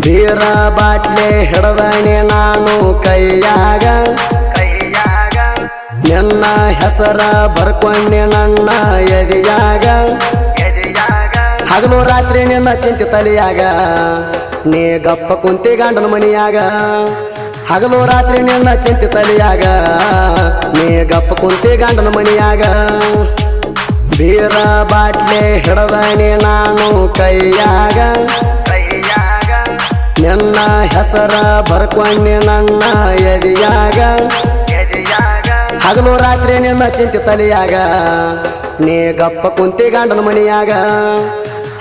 ಬೀರ ಬಾಟ್ಲೆ ಹಿಡದಣಿ ನಾನು ಕೈಯಾಗ. ಕೈಯಾಗ. ನನ್ನ ಹೆಸರ ಬರ್ಕೊಂಡೆ ನನ್ನ ಎದಿಯಾಗ. ಎದಿಯಾಗ. ಹಗಲು ರಾತ್ರಿ ನಿನ್ನ ಚಿಂತೆ ತಲೆಯಾಗ. ನೀ ಗಪ್ಪ ಕುಂತಿ ಗಂಡನ ಮನಿಯಾಗ. ಹಗಲು ರಾತ್ರಿ ನಿನ್ನ ಚಿಂತೆ ತಲೆಯಾಗ. ನೀ ಗಪ್ಪ ಕುಂತಿ ಗಂಡನ ಮನೆಯಾಗ. ಬೀರ ಬಾಟ್ಲೆ ಹಿಡದಣಿ ನಾನು ಕೈಯಾಗ ಕೈಯಾಗ. ನಿನ್ನ ಹೆಸರ ಬರ್ಕೊಂಡಿ ನನ್ನ ಎದಿಯಾಗ? ಹಗಲು ರಾತ್ರಿ ನಿನ್ನ ಚಿಂತೆ ತಲೆಯಾಗ. ನೀ ಗಪ್ಪ ಕುಂತಿ ಗಂಡನ ಮನಿಯಾಗ.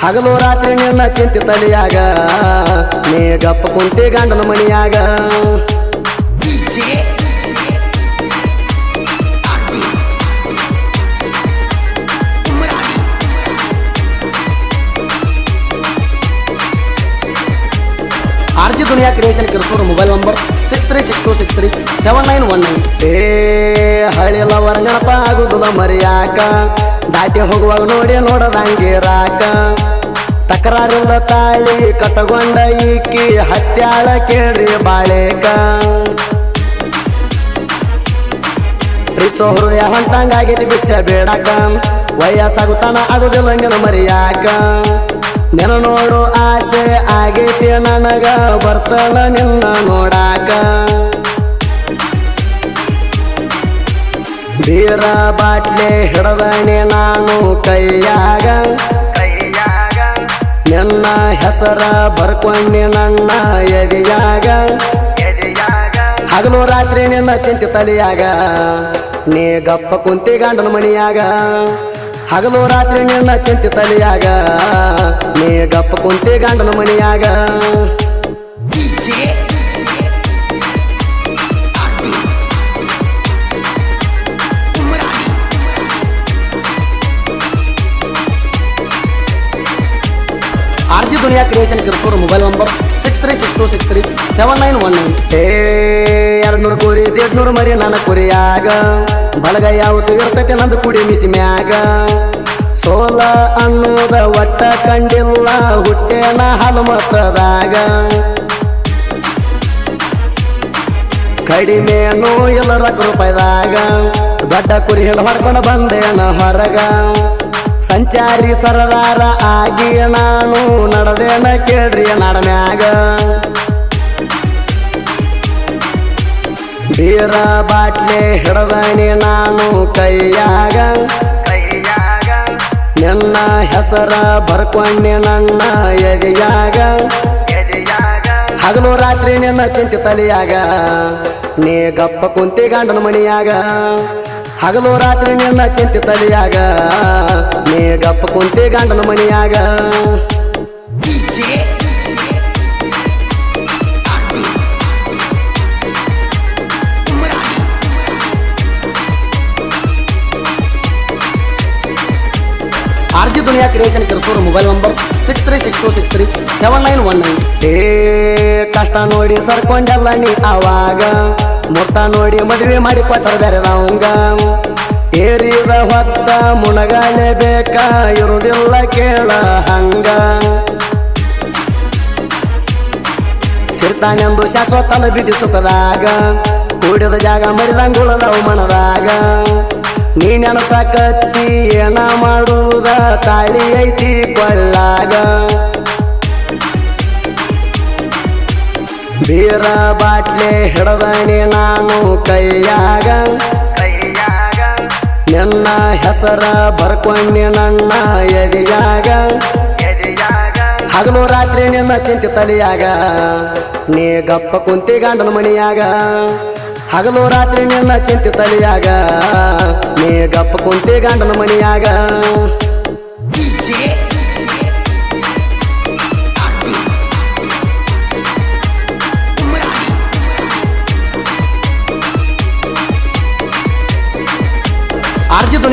ಹಗಲು ರಾತ್ರಿ ನಿನ್ನ ಚಿಂತೆ ತಲೆಯಾಗ. ನೀ ಗಪ್ಪ ಕುಂತಿ ಗಂಡನ ಮನಿಯಾಗ. R G Duniya creation Kirsur mobile number six three six two six three seven nine one nine ಏ ಹಳಿಲ ವರ್ಣಪ ಆಗುದಿಲ್ಲ ಮರಿಯಾಕ. ದಾಟಿ ಹೋಗುವಾಗ ನೋಡಿ ನೋಡದಂಗಿರಾಕ ತಕರಾರಿಲ್ಲ ತಾಳಿ ಕಟ್ಟಗೊಂಡ ಈಕಿ ಹತ್ಯಾಳ ಕೇಳ್ರಿ ಬಾಳೇಕ. ಪ್ರೀತೋ ಹೃದಯ ಹೊಂಟಂಗಾಗೈತಿ ಭಿಕ್ಷೆ ಬೇಡಕ. ವಯಸ್ಸಾಗುತ್ತಾನ ಆಗುದಿಲ್ಲ ಮರಿಯಾಕ. ನೆನ ನೋಡು ಆಸೆ ಆಗೈತಿ ನನಗ ಬರ್ತಾನ ನಿನ್ನ ನೋಡಾಕ. ಬೀರ ಬಾಟ್ಲೆ ಹಿಡದಣಿ ನಾನು ಕೈಯಾಗ. ಕೈಯಾಗ. ನನ್ನ ಹೆಸರ ಬರ್ಕೊಂಡಿ ನನ್ನ ಎದಿಯಾಗ. ಎದಿಯಾಗ. ಹಗಲು ರಾತ್ರಿ ನಿನ್ನ ಚಿಂತೆ ತಲೆಯಾಗ. ನೀ ಗಪ್ಪ ಕುಂತಿ ಗಂಡನ ಮನಿಯಾಗ. ಹಗಲು ರಾತ್ರಿ ನಿನ್ನ ಚಿಂತೆ ತಲೆಯಾಗ. ನೀ ಗಪ್ಪ ಕುಂತಿ ಗಂಡನ ಮನಿಯಾಗ R creation Kirpur mobile number six three six two six three seven nine one nine ಏ ಎರಡು ನೂರು ಕುರಿ ದೇಡ್ನೂರು ಮರಿ ನನ್ನ ಕುರಿಯಾಗ. ಬಲಗ ಯಾವತ್ತು ಇರ್ತೈತೆ ನಂದು ಕುಡಿ ಮಿಸಿ ಮ್ಯಾಗ. ಸೋಲ ಅನ್ನೋದ ಒಟ್ಟ ಕಂಡಿಲ್ಲ, ಹುಟ್ಟೇನ ಮತ್ತದಾಗ. ಕಡಿಮೆ ಇಲ್ಲ ಎಲ್ಲರ ರೂಪಾಯಿದಾಗ ದೊಡ್ಡ ಕುರಿ ಹಿಡ ಹೊಡ್ಕೊಂಡು ಬಂದೇನ ಹೊರಗ. ಸಂಚಾರಿ ಸರದಾರ ಆಗಿ ನಾನು ನಡೆದೇನ ಕೇಳ್ರಿ ನಡಮ್ಯಾಗ ಬೀರ ಬಾಟ್ಲೆ ಹಿಡದಣಿ ನಾನು ಕೈಯಾಗ. ಕೈಯಾಗ ನಿನ್ನ ಹೆಸರ ಬರ್ಕೊಂಡೆ ನನ್ನ ಎದೆಯಾಗ ಎದೆಯಾಗ. ಹಗಲು ರಾತ್ರಿ ನಿನ್ನ ಚಿಂತೆ ತಲೆಯಾಗ. ನೀ ಗಪ್ಪ ಕುಂತಿ ಗಂಡನ ಮನಿಯಾಗ. ಹಗಲು ರಾತ್ರಿ ನಿನ್ನ ಚಿಂತೆ ತಲೆಯಾಗ. ನೀ ಗಪ್ಪ ಕುಂತಿ ಗಂಡನ ಮನೆಯಾಗ. R G Duniya creation Kirsur mobile number six three six two six three seven nine one nine ಏ, ಕಷ್ಟ ನೋಡಿ ಸರ್ಕೊಂಡೆಲ್ಲ ನೀ ಆವಾಗ. ಮುತ್ತ ನೋಡಿ ಮದುವೆ ಮಾಡಿ ಕೊಟ್ಟರು ಬೇರೆದವಂಗ ಏರಿದ ಹೊತ್ತ ಮುಣಗಾಲೆ ಬೇಕ? ಇರುವುದಿಲ್ಲ ಕೇಳ ಹಂಗ. ಸಿರ್ತಾನೆಂದು ಶಾಶ್ವತ ಬಿದ್ದಿ ಸುಖದಾಗ. ಕೂಡಿದ ಜಾಗ ಮರಿದಂಗುಳದವು ಮನದಾಗ. ನೀ ನೆನಸಕತ್ತಿ ಏನ ಮಾಡುವುದ ತಾಳಿ ಐತಿ ಕೊಳ್ಳಾಗ ಬೀರ ಬಾಟ್ಲೆ ಹಿಡದಣಿ ನಾನು ಕೈಯಾಗ. ಕೈಯಾಗ ನನ್ನ ಹೆಸರ ಬರ್ಕೊಂಡಿ ನನ್ನ ಎದಿಯಾಗ. ಎದಿಯಾಗ ಹಗಲು ರಾತ್ರಿ ನಿನ್ನ ಚಿಂತೆ ತಲೆಯಾಗ. ನೀ ಗಪ್ಪ ಕುಂತಿ ಗಂಡನ ಮನಿಯಾಗ. ಹಗಲು ರಾತ್ರಿ ನಿನ್ನ ಚಿಂತೆ ತಲೆಯಾಗ. ನೀ ಗಪ್ಪ ಕುಂತಿ ಗಂಡನ ಮನಿಯಾಗ.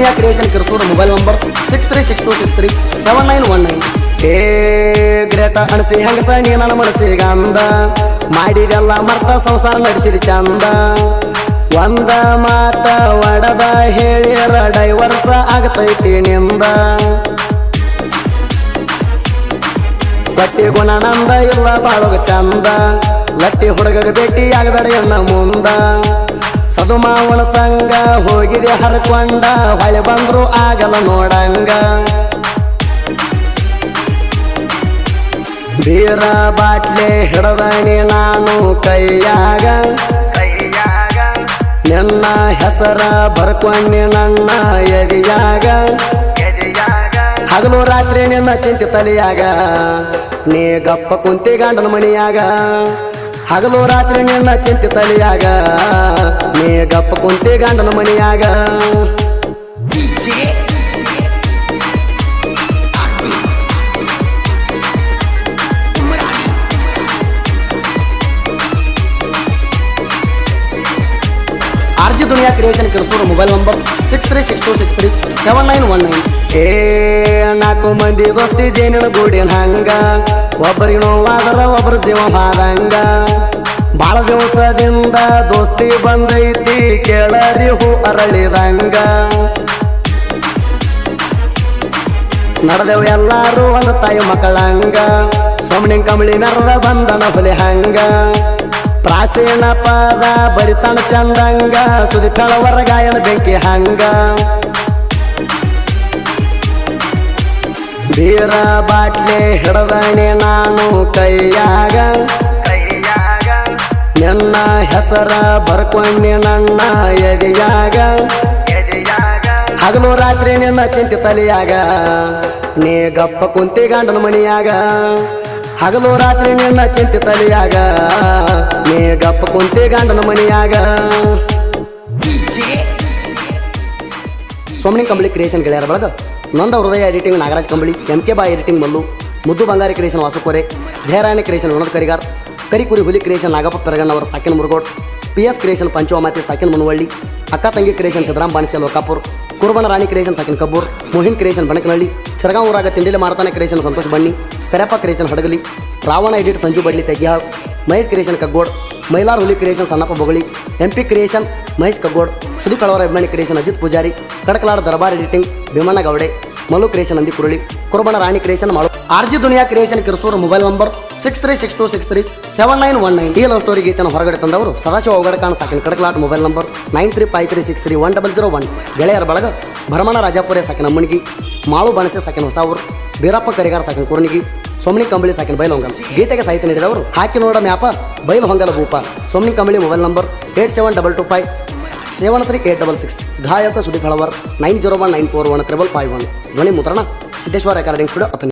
R creation Kirsur mobile number six three six two six three seven nine one nine ಏ ಗ್ರೇಟ ಅಣಸಿ, ಹೆಂಗಸ ನೀ ನನ್ನ ಮನಸ್ಸಿಗೆ ಅಂದ ಮಾಡಿದೆಲ್ಲ ಮರ್ತ ಸಂಸಾರ ನಡೆಸಿದ ಚಂದ. ಒಂದ ಮಾತ ಒಡದ ಹೇಳಿರ ಡೈವರ್ಸ ಆಗತೈತಿ ನಿಂದ. ಬಟ್ಟಿ ಗುಣಾನಂದ ಇಲ್ಲ ಬಾಳೋಗ ಚಂದ. ಲಟ್ಟಿ ಹುಡುಗಗ ಭೇಟಿ ಆಗಬೇಡ ಎನ್ನ ಮುಂದ. ಸದುಮಾವನ ಸಂಗ ಹೋಗಿದೆ ಹರ್ಕೊಂಡ, ಹೊಳೆ ಬಂದ್ರು ಆಗಲ್ಲ ನೋಡಂಗ. ಬೀರ ಬಾಟ್ಲೆ ಹಿಡದಣಿ ನಾನು ಕೈಯಾಗ. ಕೈಯಾಗ ನಿನ್ನ ಹೆಸರ ಬರ್ಕೊಂಡಿ ನನ್ನ ಎದಿಯಾಗ. ಎದಿಯಾಗ ಹಗಲು ರಾತ್ರಿ ನಿನ್ನ ಚಿಂತೆ ತಲೆಯಾಗ. ನೀ ಗಪ್ಪ ಕುಂತಿ ಗಂಡನ ಮಣಿಯಾಗ ಹಗಲು ರಾತ್ರಿ ನಿನ್ನ ಚಿಂತೆ ತಲೆಯಾಗ. ನೀ ಗಪ್ಪ ಕುಂತಿ ಗಂಡನ ಮಣಿಯಾಗ G Duniya creation Kirsur mobile number six three six two six three seven nine one nine. ಏ, ನಾಲ್ಕು ಮಂದಿ ಬಸ್ತಿ ಜೇನಿನ ಗೂಡಿನ ಹಂಗ. ಒಬ್ಬರಿಗೆ ನೋವಾದ್ರ ಒಬ್ಬರ ಜೀವ ಮಾದಂಗ. ಬಾಳ ದಿವಸದಿಂದ ದೋಸ್ತಿ ಬಂದೈತಿ, ಕೇಳರಿ ಹೂ ಅರಳಿದಂಗ. ನಡೆದೆವು ಎಲ್ಲಾರು ಒಂದು ತಾಯಿ ಮಕ್ಕಳಂಗ. ಸೊಮ್ನಿಂಗ್ ಕಮಳಿ ನರದ ಬಂದನ ಹೊಲಿ ಹಂಗ. ಪ್ರಾಚೀನ ಪದ ಬರಿತಣ ಚಂದಂಗ, ಸುದಿ ಕಳವರ ಗಾಯನ ಬೆಂಕಿ ಹಂಗ. ಬೀರ ಬಾಟ್ಲೆ ಹಿಡದಣಿ ನಾನು ಕೈಯಾಗ. ಕೈಯಾಗ ನನ್ನ ಹೆಸರ ಬರ್ಕೊಂಡಿ ನನ್ನ ಎದಿಯಾಗ. ಹಗಲು ರಾತ್ರಿ ನಿನ್ನ ಚಿಂತೆ ತಲೆಯಾಗ. ನೀ ಗಪ್ಪ ಕುಂತಿ ಗಂಡನ ಮಣಿಯಾಗ ಹಗಲು ರಾತ್ರಿ ನಿನ್ನ ಚಿಂತೆ ತಲೆಯಾಗ. ನೀ ಗಪ್ಪ ಕುಂತಿ ಗಂಡನ ಮನೆಯಾಗ. ಸೋಮನಿ ಕಂಬಳಿ ಕ್ರಿಯೇಷನ್ ಗೆಳೆಯರ ಬಳಗ, ನಂದ Hridaya editing Nagaraj Kambali M K ಬಾ ಎಡಿಟಿಂಗ್ ಮಲ್ಲು, ಮುದ್ದು ಬಂಗಾರಿ ಕ್ರಿಯೇಷನ್ ವಾಸುಕೋರೆ ಜಯರಾಯಣ ಕ್ರಿಯೇಷನ್ ವಿನೋದ್ ಕರಿಗಾರ್, ಕರಿಕುರಿ ಹುಲಿ ಕ್ರಿಯೇಷನ್ ನಾಗಪ್ಪ ಪೆರಗಣ್ಣವರ ಸಾಕಿನ ಮುರುಗೋಟ್ ಪಿ ಎಸ್ ಕ್ರಿಯೇಷನ್ ಪಂಚೋಮಾತಿ ಸಾಕಿನ ಮುನವಳ್ಳಿ ಅಕ್ಕ ತಂಗಿ ಕ್ರಿಯೇಷನ್ ಸಿದ್ದರಾಮ್ ಬಾಣಿಸಿ ಲೋಕಾಪುರ್ ಕುರುಬನ ರಾಣಿ ಕ್ರಿಯೇಷನ್ ಸಕಿನ್ ಕಬ್ಬೂರ್, ಮೋಹಿನ್ ಕ್ರಿಯೇಷನ್ ಬಣಕನಹಳ್ಳಿ ಸರಗಾಂ ಊರಾಗ ತಿಂಡಿಲೆ ಮಾರತಾನ creation Santosh ಬಣ್ಣಿ Kareppa creation Hadagali, Ravana edit Sanju Badli Tegihal Mahesh creation Kaggod, Mylar ಹುಲಿ creation Sannappa Bogali M P creation Mahesh Kaggod, Sudeep ಕಳವರ ಅಭಿಮಾನಿ ಕ್ರಿಯೇಷನ್ ಅಜಿತ್ ಪೂಜಾರಿ, ಕಡಕಲಾಡ ದರ್ಬಾರ್ ಎಡಿಟಿಂಗ್ ಭೀಮಣ್ಣ ಗೌಡೆ. ಮಲ್ಲು ಕ್ರಿಯೇಷನ್ ಅಂದಿ ಕುರುಳಿ ಕುರುಬಣ ರಾಣಿ ಕ್ರಿಯೇಷನ್ ಮಾಡು ಆರ್ ಜಿ ದುನಿಯಾ creation ಕಿರ್ಸೂರು mobile number six three six two six three seven nine one nine ಈ love story ಗೀತನ ಹೊರಗಡೆ ತಂದವರು ಸದಾಶಿವ ಒಗಡೆ ಕಾಣ ಸಾಕಿನ ಕಡಕಲಾಟ್ mobile number nine three five three six three one double zero one ಗೆಳೆಯರ ಬಳಗ ಭರಮಣ ರಾಜಾಪುರ ಸಾಕಿನ ಅಮ್ಮನಿಗಿ ಮಾಳು ಬಣಸೆ ಸಾಕಿನ ಹೊಸಾವೂರು ಬೀರಪ್ಪ ಕರಿಗಾರ ಸಾಕಿನ ಕುರ್ನಿಗಿ ಸೋಮನಿ ಕಂಬಳಿ ಸಾಕಿನ ಬೈಲ್ ಹೊಂಗಲ್ ಗೀತೆಗೆ ಸಾಹಿತ್ಯ ನೀಡಿದವರು ಹಾಕಿ ನೋಡ ಮ್ಯಾಪ Bailhongal ಭೂಪ Somani Kambali mobile number eight seven double two five seven three eight double six ಗಾಯಕ Sudeep Halavar nine zero one nine four one triple five one ಧ್ವನಿ ಮುದ್ರಣ ಸಿದ್ದೇಶ್ವರ ರೆಕಾರ್ಡಿಂಗ್ ಸ್ಟುಡಿಯೋ